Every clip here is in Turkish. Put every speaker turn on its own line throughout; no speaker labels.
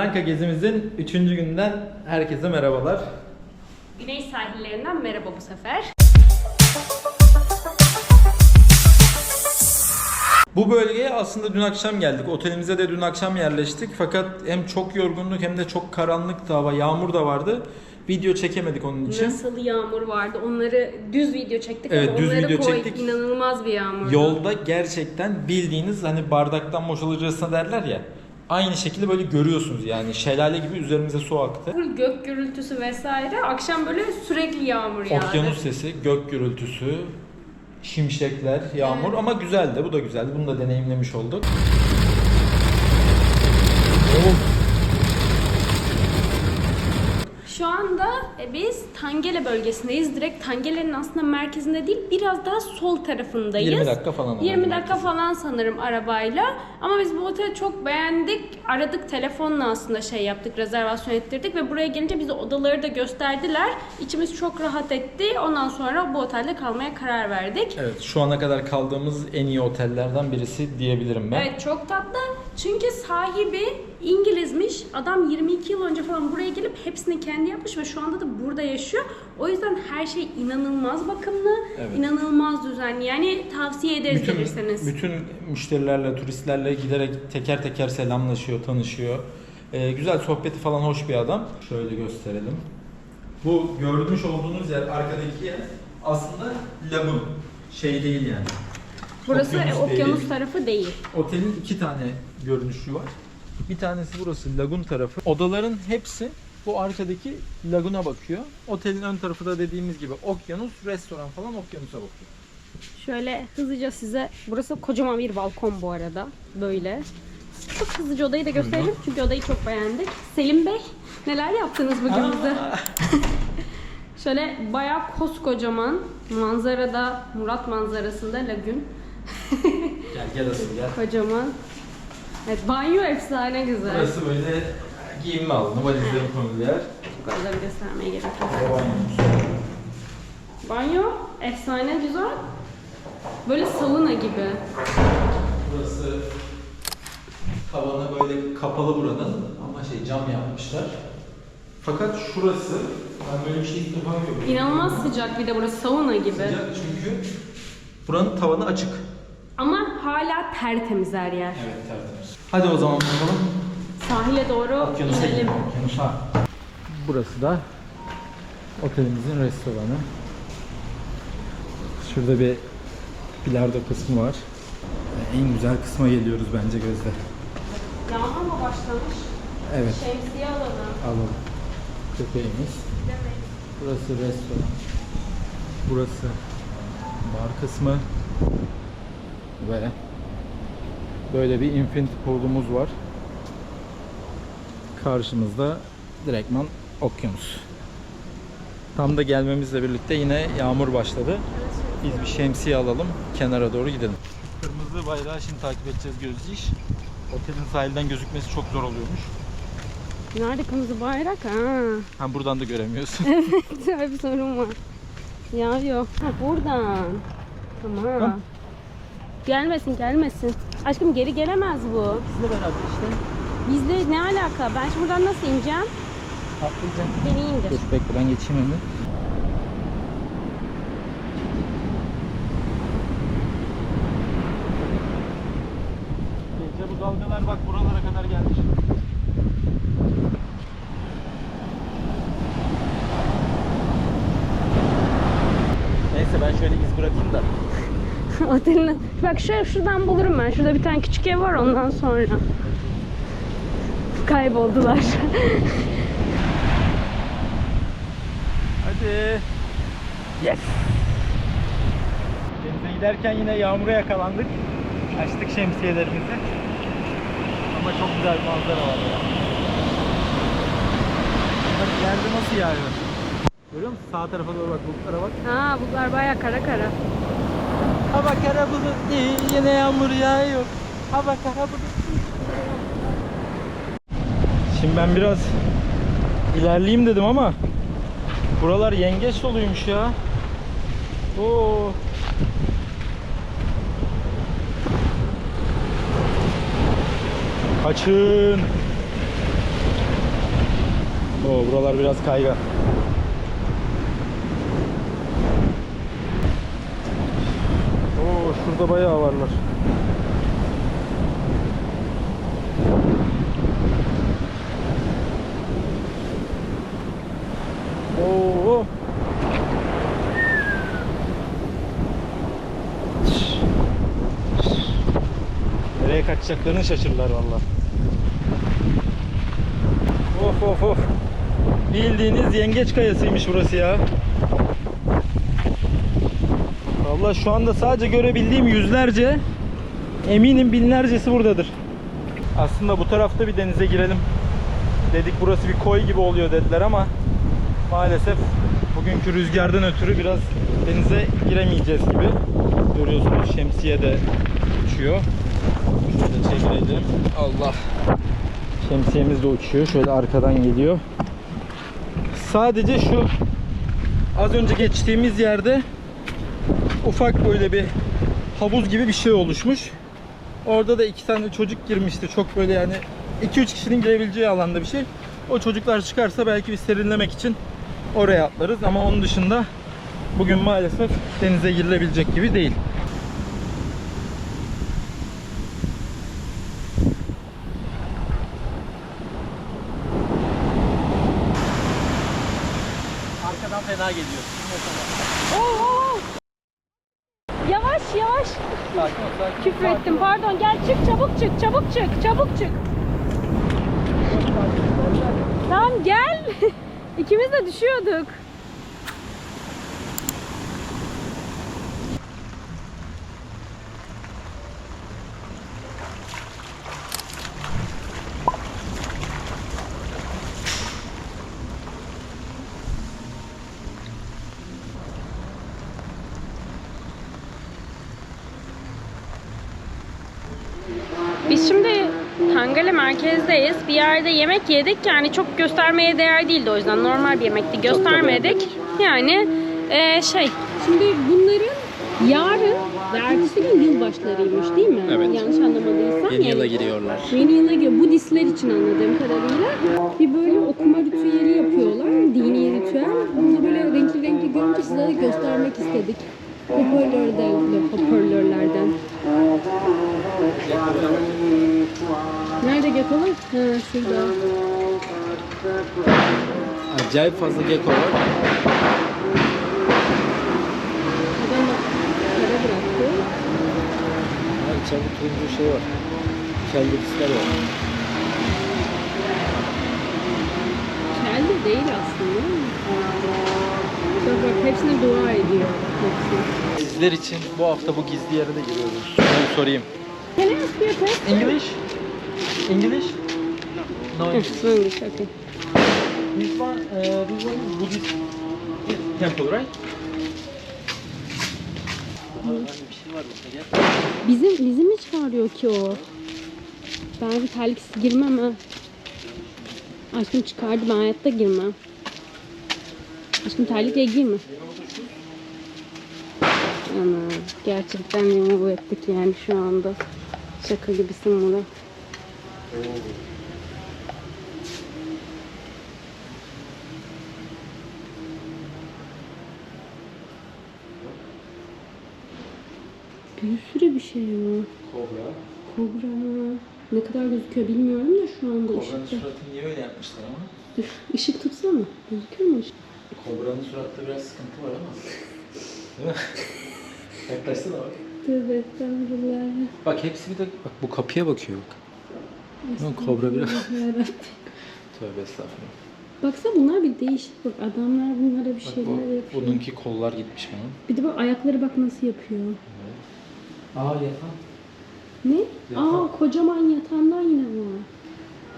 Lanka gezimizin 3. günden herkese merhabalar.
Güney sahillerinden merhaba bu sefer.
Bu bölgeye aslında dün akşam geldik. Otelimize de dün akşam yerleştik. Fakat hem çok yorgunluk hem de çok karanlıktı hava. Yağmur da vardı. Video çekemedik onun için.
Nasıl yağmur vardı? Onları düz video çektik
Evet,
ama
düz
onları
video
koy.
çektik.
İnanılmaz bir yağmurdu.
Yolda gerçekten bildiğiniz hani bardaktan boşalırcasına derler ya. Aynı şekilde böyle görüyorsunuz yani şelale gibi üzerimize su aktı.
Gök gürültüsü vesaire. Akşam böyle sürekli yağmur yağdı.
Okyanus sesi, gök gürültüsü, şimşekler, yağmur ama güzeldi. Bu da güzeldi. Bunu da deneyimlemiş olduk.
Şu anda e, biz Tangele bölgesindeyiz. Direkt Tangele'nin aslında merkezinde değil, biraz daha sol tarafındayız.
20 dakika falan.
20
herhalde.
dakika falan sanırım arabayla. Ama biz bu oteli çok beğendik. Aradık telefonla aslında şey yaptık, rezervasyon ettirdik ve buraya gelince bize odaları da gösterdiler. İçimiz çok rahat etti. Ondan sonra bu otelde kalmaya karar verdik.
Evet, şu ana kadar kaldığımız en iyi otellerden birisi diyebilirim ben.
Evet çok tatlı. Çünkü sahibi İngilizmiş. Adam 22 yıl önce falan buraya gelip hepsini kendi yapmış ve şu anda da burada yaşıyor. O yüzden her şey inanılmaz bakımlı,
Evet.
inanılmaz düzenli. Yani tavsiye ederiz
Bütün,
gelirseniz.
bütün müşterilerle, turistlerle giderek teker teker selamlaşıyor, tanışıyor. Ee, güzel sohbeti falan hoş bir adam. Şöyle gösterelim. Bu görmüş olduğunuz yer, arkadaki yer aslında lagun. Şey değil yani.
Burası
okyanus
okyanus,
değil.
tarafı değil.
Otelin iki tane görünüşü var. Bir tanesi burası lagun tarafı. Odaların hepsi bu arkadaki laguna bakıyor. Otelin ön tarafı da dediğimiz gibi okyanus, restoran falan okyanusa bakıyor.
Şöyle hızlıca size, burası kocaman bir balkon bu arada. Böyle. Çok hızlıca odayı da gösterelim çünkü odayı çok beğendik. Selim Bey neler yaptınız bugün bize? Şöyle bayağı koskocaman manzarada, Murat manzarasında lagün.
Gel gel asıl gel.
Kocaman. Evet banyo efsane güzel.
Burası böyle giyinme alanı, valizlerin konulu yer.
Çok özel göstermeye gerek yok. Banyo efsane güzel. Böyle sauna gibi.
Burası tavanı böyle kapalı buranın ama şey cam yapmışlar. Fakat şurası, ben böyle bir şey ilk defa görüyorum.
İnanılmaz sıcak bir de burası sauna gibi.
Sıcak çünkü buranın tavanı açık.
Ama hala tertemiz her yer.
Evet tertemiz. Hadi o zaman bakalım.
Sahile doğru
Okyanusa
inelim.
gidelim. Okyanusa. Burası da otelimizin restoranı. Şurada bir bilardo kısmı var. En güzel kısma geliyoruz bence Gözde.
Yağmur mu başlamış?
Evet,
Şemsiye alalım.
alalım. Köpeğimiz. Burası restoran. Burası bar kısmı. Ve böyle bir infinity pool'umuz var. Karşımızda direktman okyanus. Tam da gelmemizle birlikte yine yağmur başladı. Biz bir şemsiye alalım, kenara doğru gidelim. Kırmızı bayrağı şimdi takip edeceğiz Gözdeyiş. Otelin sahilden gözükmesi çok zor oluyormuş.
Nerede kırmızı bayrak? Ha.
Ha buradan da göremiyorsun.
Öyle bir sorun var. Yağıyor. Ha buradan. Tamam. Gelmesin gelmesin. Aşkım geri gelemez bu.
Sizle beraber işte.
Bizde ne alaka? Ben şimdi buradan nasıl ineceğim?
Atlayacağım.
Beni indir.
Dur bekle ben geçeyim önüne. Gece bu dalgalar bak buralara kadar gelmiş. Neyse ben şöyle iz bırakayım da.
Otelin... Bak şöyle şuradan bulurum ben. Şurada bir tane küçük ev var ondan sonra. Kayboldular.
Hadi. Yes. Denize giderken yine yağmura yakalandık. Açtık şemsiyelerimizi. Ama çok güzel bir manzara var ya. Bak yerde nasıl yağıyor. Görüyor musun? Sağ tarafa doğru bak, bulutlara bak.
ha bunlar baya kara kara.
Hava kara bulut değil, yine yağmur yağıyor. Hava kara bulut değil. Şimdi ben biraz ilerleyeyim dedim ama buralar yengeç doluymuş ya. Oo. Kaçın. Oo, buralar biraz kaygan. Oo, şurada bayağı varlar. Oo. Nereye kaçacaklarını şaşırırlar valla. Of of of. Bildiğiniz yengeç kayasıymış burası ya. Valla şu anda sadece görebildiğim yüzlerce eminim binlercesi buradadır. Aslında bu tarafta bir denize girelim. Dedik burası bir koy gibi oluyor dediler ama maalesef bugünkü rüzgardan ötürü biraz denize giremeyeceğiz gibi. Görüyorsunuz şemsiye de uçuyor. Şöyle çevirelim. Allah. Şemsiyemiz de uçuyor. Şöyle arkadan geliyor. Sadece şu az önce geçtiğimiz yerde ufak böyle bir havuz gibi bir şey oluşmuş. Orada da iki tane çocuk girmişti. Çok böyle yani 2-3 kişinin girebileceği alanda bir şey. O çocuklar çıkarsa belki bir serinlemek için oraya atlarız ama onun dışında bugün maalesef denize girilebilecek gibi değil. Arkadan fena geliyor.
Oo! Yavaş.
Sakin sakin.
Küfür ettim pardon. Gel çık çabuk çık çabuk çık çabuk çık. Tamam gel. İkimiz de düşüyorduk. Biz şimdi Tangale merkezdeyiz. Bir yerde yemek yedik. Yani çok göstermeye değer değildi o yüzden. Normal bir yemekti. Göstermedik. Yani eee, şey. Şimdi bunların yarın ve ertesi gün yılbaşlarıymış değil mi?
Evet.
Yanlış anlamadıysam.
Yeni yıla giriyorlar.
Yeni yıla giriyor. Budistler için anladığım kadarıyla bir böyle okuma ritüeli yapıyorlar. Dini ritüel. Bunu böyle renkli renkli görünce size de göstermek istedik. Hoparlörden, hoparlörlerden. Nerede getolar? Ha şurada.
Acayip fazla gecko var.
Adam da para bıraktı.
Ha, içeride turuncu şey var. Kelbekisler var.
Kel de değil aslında. Bak hepsine dua ediyor. Hepsi.
Sizler için bu hafta bu gizli yere de giriyoruz. Şunu sorayım.
Can I ask you a question?
English? English? No English.
Yes, English, okay.
This one, uh, this one is Buddhist temple, right?
Bizim, bizi mi çağırıyor ki o? Ben bir terliksiz girmem ha. Aşkım çıkardı ben hayatta girmem. Aşkım terlikle girme. Ana gerçekten remove ettik yani şu anda. Şaka gibisin Murat. Bir sürü bir şey var.
Kobra.
Kobra. Ne kadar gözüküyor bilmiyorum da şu anda
Kobranın
ışıkta.
suratını niye öyle yapmışlar ama?
Dur, ışık tutsana. Gözüküyor mu ışık?
Kobranın suratta biraz sıkıntı var ama. Değil mi? Yaklaşsana bak.
Tövbe estağfurullah.
Bak hepsi bir de bak bu kapıya bakıyor bak. Mi? Kobra biraz.
Yarabbim.
Tövbe estağfurullah.
Baksana bunlar bir değişik bak adamlar bunlara bir
Bak
şeyler
bu,
yapıyor.
bununki kollar gitmiş bunun.
Bir de bak ayakları bak nasıl yapıyor.
Aa yatan.
Ne?
Yatan.
Aa kocaman yatanlar yine var.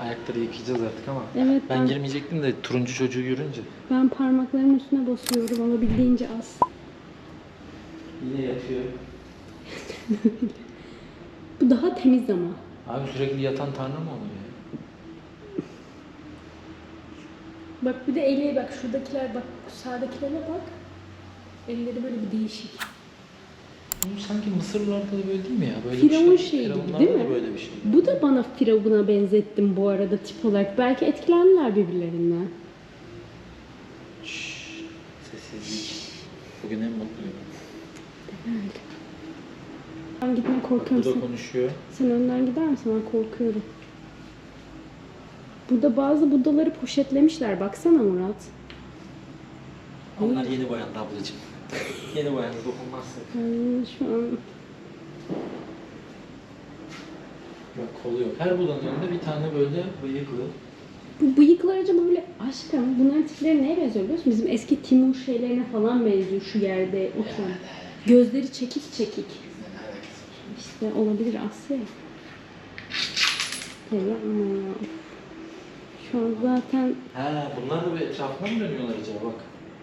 Ayakları yıkayacağız artık ama.
Evet
Ben
ben,
girmeyecektim de turuncu çocuğu görünce.
ben parmaklarımın üstüne basıyorum olabildiğince az.
Yine yatıyor.
Bu daha temiz ama.
Abi sürekli yatan tanrı mı olur ya?
Bak bir de eli bak şuradakiler bak sağdakilere bak. Elleri böyle bir değişik.
Bu sanki Mısırlılarda da böyle değil mi ya? Böyle
Firavun
bir şey.
şeyi gibi, değil mi?
böyle bir şey.
Bu da bana Firavun'a benzettim bu arada tip olarak. Belki etkilendiler birbirlerinden.
Şşş, sessizlik. Bugün en mutluyum.
Ben gitmeye
Bu
korkuyorum.
da
Sen,
konuşuyor.
sen önden gider misin? Ben korkuyorum. Burada bazı budaları poşetlemişler. Baksana Murat.
Onlar yeni boyandı ablacığım. yeni boyandı dokunmazsak.
Ay, şu an
Bak kolu yok. Her budanın önünde bir tane böyle bıyıklı.
Bu bıyıklar acaba böyle aşkım bunların tipleri neye benziyor biliyor musun? Bizim eski Timur şeylerine falan benziyor şu yerde oturan. Gözleri çekik çekik. İşte olabilir Asya. Evet ama. Şu an zaten
He bunlar da bir etrafına mı dönüyorlar acaba bak.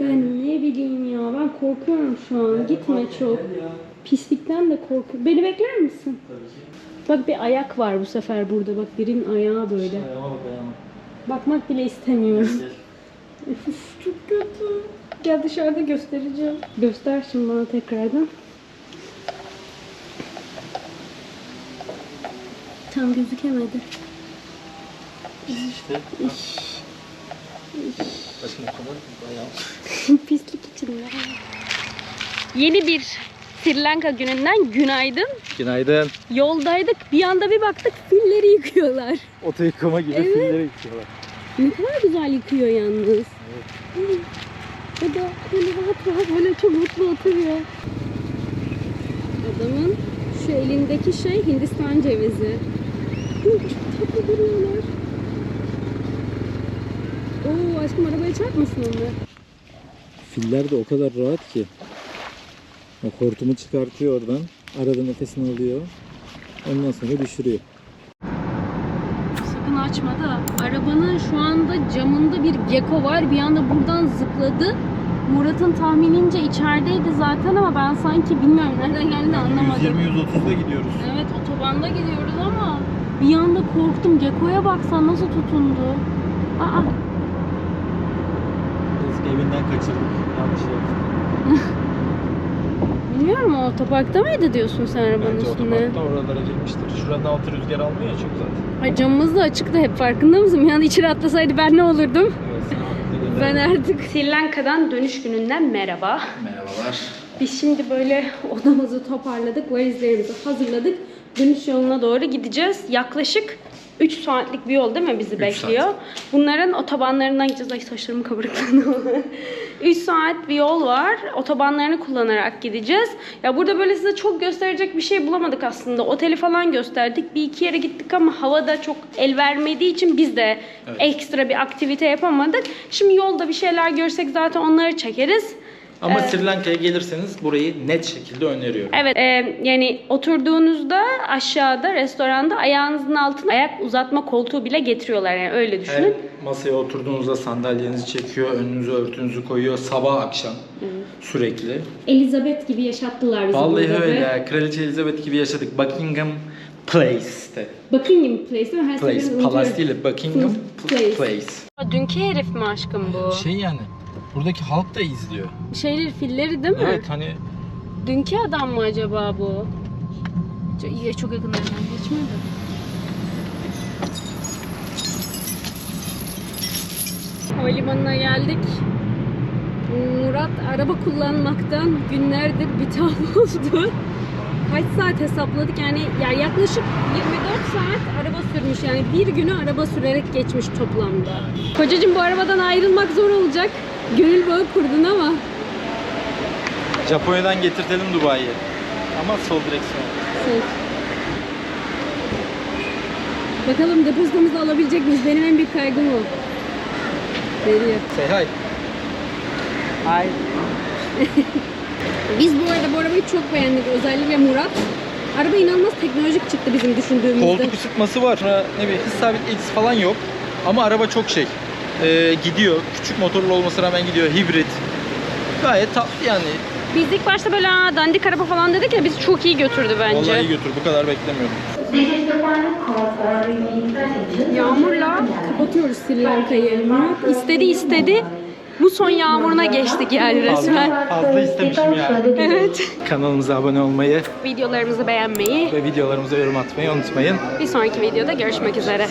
ben ne bileyim ya ben korkuyorum şu an. Gitme çok.
Gel ya.
Pislikten de korkuyorum. Beni bekler misin?
Tabii ki.
Bak bir ayak var bu sefer burada. Bak birinin ayağı böyle.
Ayağıma bak ayağıma.
Bakmak bile istemiyorum.
Gel.
Uf, çok kötü. Gel dışarıda göstereceğim. Göster şimdi bana tekrardan. Tam gözükemedi.
İşte. Başım o kadar ayağım.
Pislik içinde. Yeni bir Sri Lanka gününden günaydın.
Günaydın.
Yoldaydık. Bir anda bir baktık filleri yıkıyorlar.
Oto yıkama gibi
Evet.
filleri yıkıyorlar.
Ne kadar güzel yıkıyor yalnız. O da böyle rahat rahat böyle çok mutlu oturuyor. Adamın şu elindeki şey Hindistan cevizi. Çok tatlı duruyorlar. Oo aşkım arabaya çarpmasın onlar.
Filler de o kadar rahat ki. Bak hortumu çıkartıyor oradan. Arada nefesini alıyor. Ondan sonra düşürüyor.
Sakın açma da. Arabanın şu anda camında bir gecko var. Bir anda buradan zıpladı. Murat'ın tahminince içerideydi zaten ama ben sanki bilmiyorum nereden geldiğini anlamadım.
120-130'da gidiyoruz.
Evet otobanda gidiyoruz ama bir anda korktum. Gekko'ya baksan nasıl tutundu. Aa,
Eski evinden kaçırdık. Yanlış yaptık.
bilmiyorum o otoparkta mıydı diyorsun sen arabanın
Bence
üstünde?
otoparkta oralara girmiştir. Şuranın altı rüzgar almıyor ya çok zaten.
Ay camımız da açıktı hep farkında mısın? Yani içeri atlasaydı ben ne olurdum?
Evet.
Ben artık Sri Lanka'dan dönüş gününden merhaba.
Merhabalar.
Biz şimdi böyle odamızı toparladık, valizlerimizi hazırladık. Dönüş yoluna doğru gideceğiz. Yaklaşık 3 saatlik bir yol değil mi bizi bekliyor? Bunların otobanlarından gideceğiz. Ay saçlarım kabarıklandı. 3 saat bir yol var. Otobanlarını kullanarak gideceğiz. Ya burada böyle size çok gösterecek bir şey bulamadık aslında. Oteli falan gösterdik. Bir iki yere gittik ama havada çok el vermediği için biz de
Evet.
ekstra bir aktivite yapamadık. Şimdi yolda bir şeyler görsek zaten onları çekeriz.
Ama Sri Lanka'ya gelirseniz burayı net şekilde öneriyorum.
Evet, e, yani oturduğunuzda aşağıda restoranda ayağınızın altına ayak uzatma koltuğu bile getiriyorlar yani öyle
Her
düşünün.
masaya oturduğunuzda sandalyenizi çekiyor, önünüze örtünüzü koyuyor sabah akşam sürekli.
Elizabeth gibi yaşattılar bizi
Vallahi
burada
öyle. ya. Kraliçe Elizabeth gibi yaşadık. Buckingham Place'te.
Buckingham Place değil mi? Her
Place,
unutuyorum.
değil, Buckingham
Place.
Place.
Dünkü herif mi aşkım bu?
Şey yani, buradaki halk da izliyor.
Şeyleri filleri değil mi?
Evet hani
Dünkü adam mı acaba bu? Çok, iyi, çok yakınlarından geçmedi. Havalimanına geldik. Murat araba kullanmaktan günlerdir bitap oldu. Kaç saat hesapladık yani ya yaklaşık 24 saat araba sürmüş yani bir günü araba sürerek geçmiş toplamda. Kocacığım bu arabadan ayrılmak zor olacak. Gönül bağı kurdun ama
Japonya'dan getirtelim Dubai'ye. Ama sol direksiyon.
Sol. Bakalım depozitomuzu alabilecek miyiz? Benim en büyük kaygım o. Veriyor.
Say hi. Hi.
Biz bu arada bu arabayı çok beğendik. Özellikle Murat. Araba inanılmaz teknolojik çıktı bizim düşündüğümüzde.
Koltuk ısıtması var. Sonra ne bileyim hız sabitleyici falan yok. Ama araba çok şey. Ee, gidiyor. Küçük motorlu olmasına rağmen gidiyor. Hibrit. Gayet tatlı yani.
Biz ilk başta böyle "Aa, dandik araba falan dedik ya bizi çok iyi götürdü bence.
Vallahi iyi götür. Bu kadar beklemiyordum.
Yağmurla kapatıyoruz Sri Lanka'yı. Murat istedi istedi. Bu son yağmuruna geçtik yani resmen.
Fazla istemişim yani.
Evet.
Kanalımıza abone olmayı
Videolarımızı beğenmeyi
ve videolarımıza yorum atmayı unutmayın.
bir sonraki videoda görüşmek üzere.